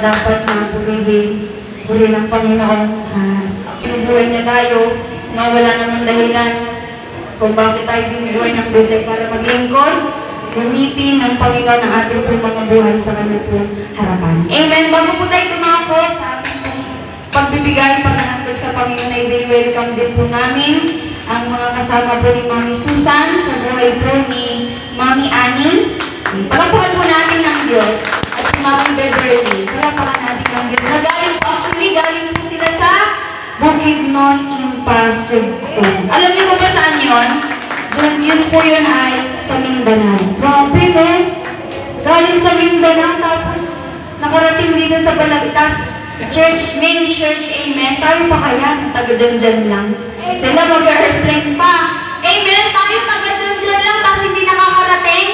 karapat dapat na purihin. Puri ng Panginoon. Uh, niya tayo na wala namang dahilan kung bakit tayo binubuhay ng Diyos para maglingkod, gamitin ng Panginoon ang ating pong mga buhay sa kanyang pong harapan. Amen. Bago po tayo tumako sa ating pagbibigay pagkahandog sa Panginoon ay welcome din po namin ang mga kasama po ni Mami Susan sa buhay po ni Mami Annie. Palapakan po natin ng Diyos at Mami Beverly. Palapakan natin ng Diyos. Na galing po, actually, galing po sila sa Bukidnon Impasugpo. Alam niyo po ba saan yun? Doon, yun po yun ay sa Mindanao. Grabe, no? Galing sa Mindanao, tapos nakarating dito sa Balagtas. Church, main church, amen. Tayo pa kaya, taga dyan dyan lang. Sila mag-airplane pa. Amen, tayo taga dyan dyan lang, tapos hindi nakakarating.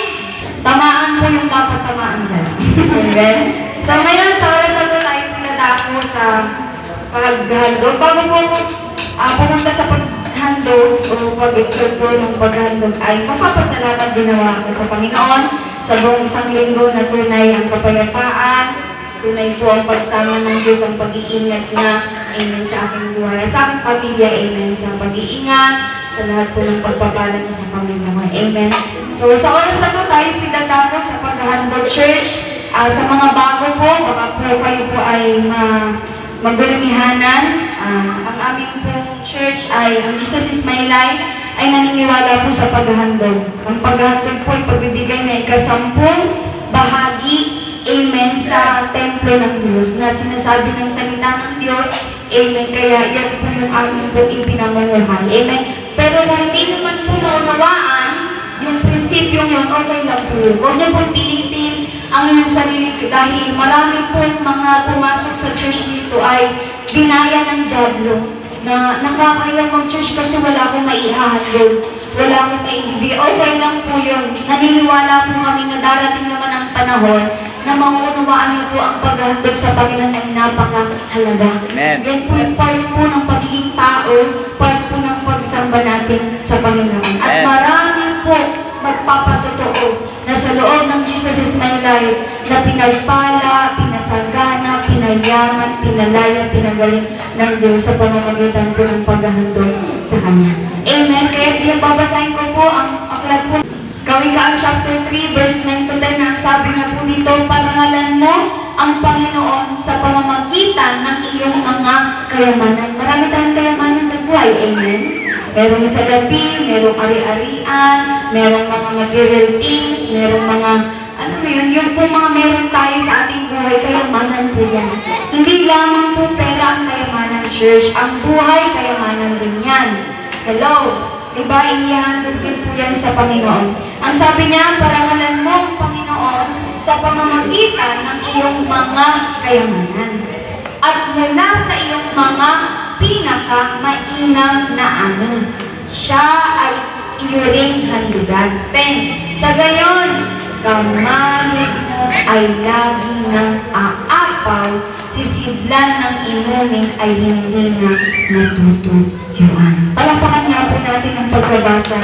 Tamaan po yung dapat tamaan dyan. amen. So ngayon, sa oras na ito, tayo pinadako sa paghandog. Bago po ah, pumunta sa paghandog o pag-exhort po ng paghandog ay mapapasalamat ginawa ko sa Panginoon sa buong isang linggo na tunay ang kapayapaan, tunay po ang pagsama ng Diyos, ang pag-iingat na, amen, sa aking buhay, sa aking pamilya, amen, sa pag-iingat, sa lahat po ng pagpapala niya sa Panginoon, amen. So, sa oras na to, tayo pinadako sa paghahandog church, Ah, sa mga bago po, baka po kayo po ay ma magulumihanan. Ah, ang aming pong church ay, ang Jesus is my life, ay naniniwala po sa paghahandog. Ang paghahandog po ay pagbibigay na ikasampung bahagi, amen, sa templo ng Diyos na sinasabi ng salita ng Diyos, amen, kaya yan po yung aming po ipinamamuhay, amen. Pero kung hindi naman po maunawaan, yung prinsipyong yun, okay lang po. Huwag niyo pong pilitin ang sarili dahil marami pong mga pumasok sa church dito ay dinaya ng Diablo na nakakaya mag-church kasi wala akong maihahandog, wala akong maibibigay. Okay lang po yun. Naniniwala po kami na darating naman ang panahon na maunawaan niyo po ang paghahandog sa Panginoon ay napakahalaga. Amen. Yan po yung part po ng pagiging tao, part po ng pagsamba natin sa Panginoon. At Amen. marami po magpapatotoo na sa loob ng Jesus is my life na pinagpala, pinasagana, pinayaman, pinalaya, pinagaling ng Diyos sa pamamagitan po ng paghahandog sa Kanya. Amen. Kaya pinababasahin ko po ang aklat po Kawikaan chapter 3, verse 9 to 10, na ang sabi na po dito, parangalan mo ang Panginoon sa pamamagitan ng iyong mga kayamanan. Marami tayong kayamanan sa buhay, amen? Merong sa gabi, merong ari-arian, merong mga material things, merong mga, mo yun, yung po mga meron tayo sa ating buhay, kayamanan po yan. Hindi lamang po pera ang kayamanan, church. Ang buhay, kayamanan din yan. Hello? Diba, inihandog din po yan sa Panginoon. Ang sabi niya, parangalan mo ang Panginoon sa pamamagitan ng iyong mga kayamanan. At mula sa iyong mga pinaka-mainam na ano, siya ay iyuring handugan. Ten, sa gayon, kamalit mo ay lagi ng aapaw, sisidlan ng inumin ay hindi na natutuyuan. Palapakan nga po natin ang pagkabasa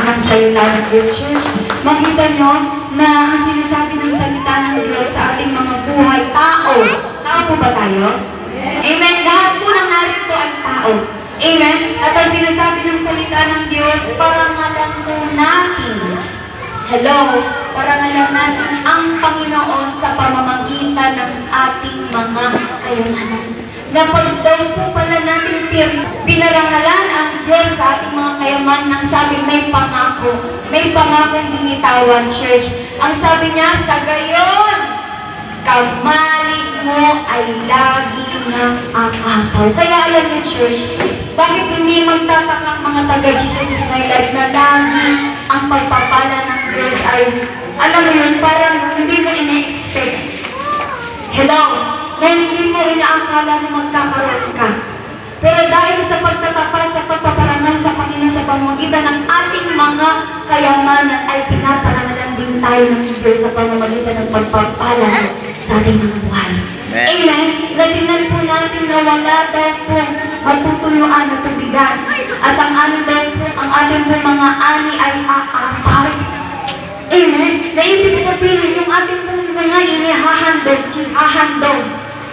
ng salita ng Diyos Church. Makita nyo na ang sinasabi ng salita ng Diyos sa ating mga buhay, tao. Tao po ba tayo? Amen. Lahat po ng narito ay tao. Amen. At ang sinasabi ng salita ng Diyos, parangalan po natin. Hello, parangalan natin ang Panginoon sa pamamagitan ng ating mga kayamanan. Na pag daw po pala natin pin- pinarangalan ang Diyos sa ating mga kayaman nang sabi may pangako, may pangakong binitawan, church. Ang sabi niya, sa gayon, kamalik mo ay lagi ng aapaw. Kaya alam niyo, church, bakit hindi magtataka ang mga taga-Jesus is my life na lagi ang pagpapala ng Diyos ay, alam mo yun, parang hindi mo ina-expect. Hello? Na hindi mo inaakala na magkakaroon ka. Pero dahil sa pagtatapat, sa pagpaparangal sa Panginoon sa pamamagitan ng ating mga kayamanan ay pinaparangalan din tayo ng Diyos sa pamamagitan ng pagpapala sa ating mga buhay. Amen. Amen. Natingnan po natin na wala daw po matutuyuan na tubigan. At ang ano daw po, ang ating po mga ani ay aapaw. Amen. Na ibig sabihin, yung ating pong mga inihahandog, ihahandog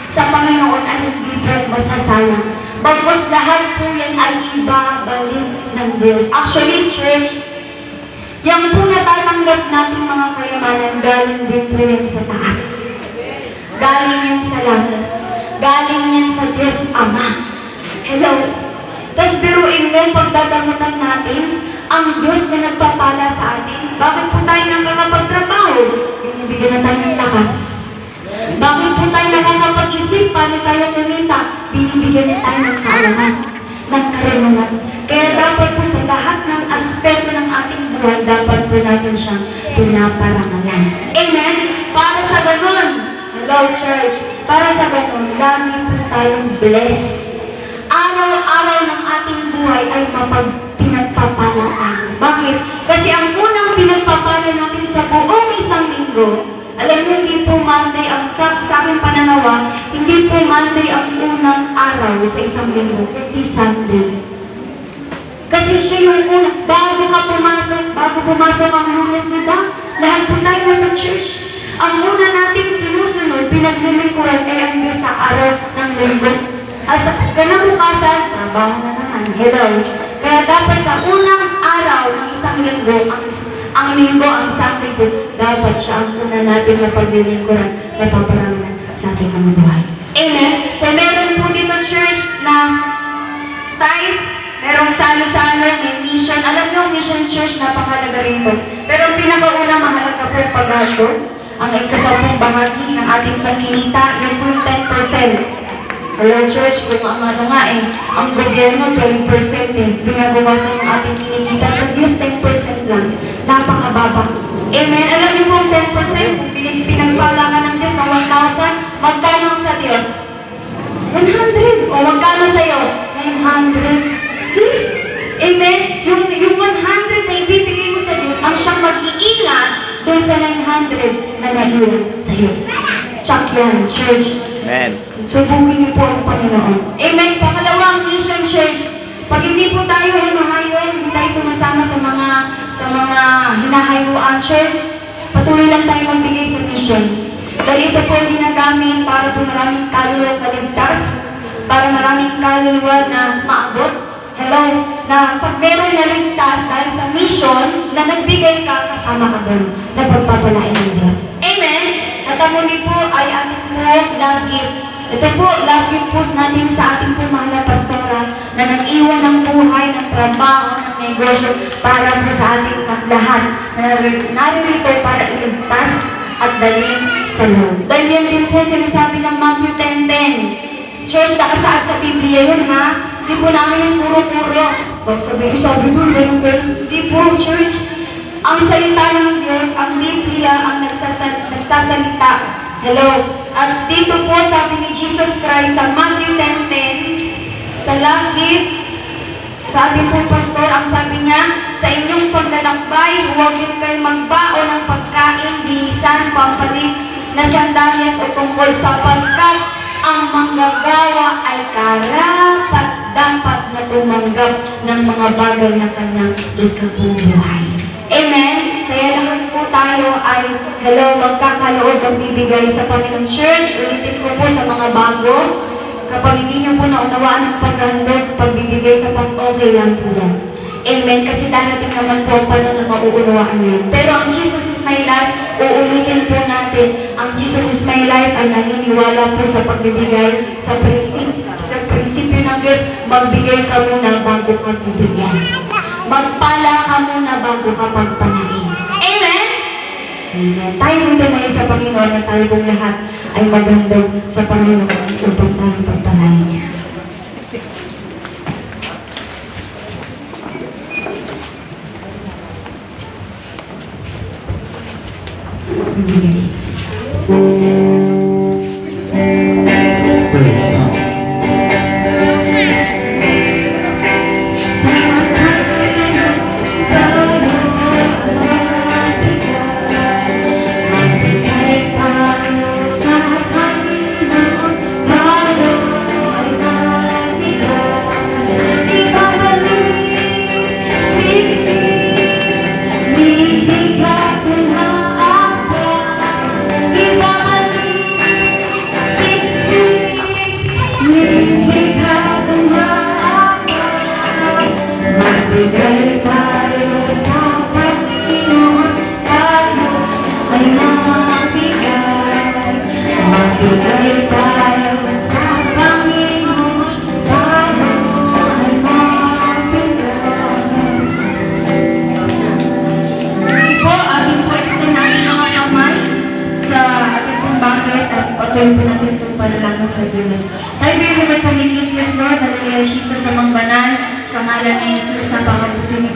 sa Panginoon ay hindi po masasayang. Bagkus lahat po yan ay ibabalik ng Diyos. Actually, church, yung po natatanggap nating mga kayamanan, galing din po yan sa taas. Galing yan sa langit. Galing yan sa Diyos Ama. Hello? Tapos biruin mo, pagdadamutan natin, ang Diyos na nagpapala sa atin. Bakit po tayo nakakapagtrabaho? Binibigyan na tayo ng lakas. Bakit po tayo nakakapag-isip? Paano tayo kumita? Binibigyan na tayo ng kaalaman, ng karunungan. Kaya dapat po sa lahat ng aspeto ng ating buhay, dapat po natin siyang pinaparangalan. Amen? Para sa ganun, hello church, para sa ganun, lagi po tayong blessed. Araw-araw ng ating buhay ay mapagpinagpapalaan. Bakit? Kasi ang unang pinagpapala natin sa buong isang linggo, alam niyo, hindi po Monday, ang sa, sa aking pananawa, hindi po Monday ang unang araw sa isang linggo, kundi Sunday. Kasi siya yung una, bago ka pumasok, bago pumasok ang lunes na ba, lahat po tayo nasa church. Ang una nating sinusunod, pinaglilingkuran ay ang Diyos sa araw ng linggo. At sa kanabukasan, trabaho na naman. Hello. Kaya dapat sa unang araw ng isang linggo, ang, ang linggo, ang po, dapat siya ang una natin na paglilingkuran na paparangan sa ating mga buhay. Amen? So meron po dito church na tithe, merong salo-salo, may mission. Alam niyo, mission church, napakalaga rin po. Pero pinakauna, mahalaga po yung paghato. Ang ikasampung bahagi ng ating pagkinita, yung 10%. Hello church, kung ano nga eh, ang gobyerno 12% eh, binabawasan yung ating kinikita sa Diyos 10% lang. Napakababa. Amen? Alam niyo ang 10%, pinag pinagpalangan ng Diyos ng 1,000, magkano sa Diyos? 100. O magkano sa'yo? 900. See? Amen? Yung, yung 100 na ibibigay mo sa Diyos, ang siyang mag-iingat doon sa 900 na naiwan sa'yo. Check yan, church. Amen. Subukin niyo po ang Panginoon. Amen. Pangalawang mission church. Pag hindi po tayo hinahayon, hindi tayo sumasama sa mga sa mga hinahayuan church, patuloy lang tayo magbigay sa mission. Dahil ito po ang ginagamit para po maraming kaluluwa kaligtas, para maraming kaluluwa na maabot. Hello? Na pag meron naligtas dahil sa mission, na nagbigay ka, kasama ka doon, na pagpapalain ng Diyos. At ang po ay ating po love gift. Ito po, love gift po natin sa ating po mahal na pastora na nag-iwan ng buhay, ng trabaho, ng negosyo para po sa ating lahat na nari- naririto para iligtas at dalhin sa Lord. Dahil din po sinasabi ng Matthew 10.10. Church, nakasaad sa Biblia yun ha. Di po namin yung puro-puro. Huwag sabihin, sabi doon, ganun, ganun. Di po, church. Ang salita ng Diyos, ang Biblia, ang nagsasa- nagsasalita. Hello. At dito po sabi ni Jesus Christ sa Matthew 10.10, sa love gift, sabi po pastor, ang sabi niya, sa inyong paglalakbay, huwag din kayo magbao ng pagkain, bihisan, pampalit, na sandalyas o tungkol sapagkat ang manggagawa ay karapat dapat na tumanggap ng mga bagay na kanyang ikabubuhay. Amen? Kaya lahat po tayo ay, hello, magkakaloob ang bibigay sa Panginoong Church. Ulitin ko po sa mga bago. Kapag hindi niyo po naunawaan ang paghandog, pagbibigay sa pang okay lang po yan. Amen. Kasi darating naman po ang panahon na mauunawaan yan. Pero ang Jesus is my life, uulitin po natin, ang Jesus is my life ay naniniwala po sa pagbibigay sa prinsip, sa prinsipyo ng Diyos, magbigay ka muna bago ka bibigyan. Muna bago ka pagpalain. Amen? Amen. Tayo dito ngayon sa Panginoon na tayo pong lahat ay magandog sa Panginoon upang tayo pagpalain niya.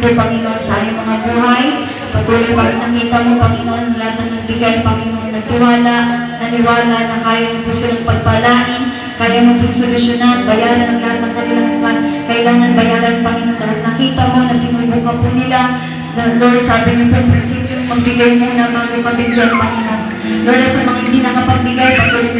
Po, Panginoon, sa aming mga buhay. Patuloy pa rin nakita mo, Panginoon, ang lahat ng nagbigay, Panginoon, nagtiwala, naniwala na kaya niyo po silang pagpalain, kaya mo pong solusyonan, bayaran ang lahat ng kanilang mga kailangan bayaran, Panginoon, dahil nakita mo na sinubukan po nila, na Lord, sabi niyo po, prinsipyo, magbigay muna bago ka bigyan, Panginoon. Lord, sa mga hindi nakapagbigay, patuloy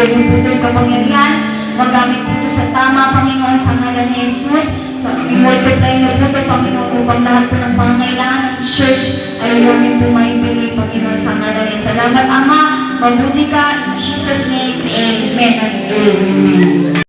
Sa iyo po ito yung kapangyarihan, magamit po ito sa tama, Panginoon, sa ngalan ni Jesus, sa i-multiply niyo po ito, Panginoon, upang lahat po ng pangangailangan ng church ay niyo po maibili, Panginoon, sa ngalan ni Salamat, Ama, mabuti ka, in Jesus' name, Amen. And Amen.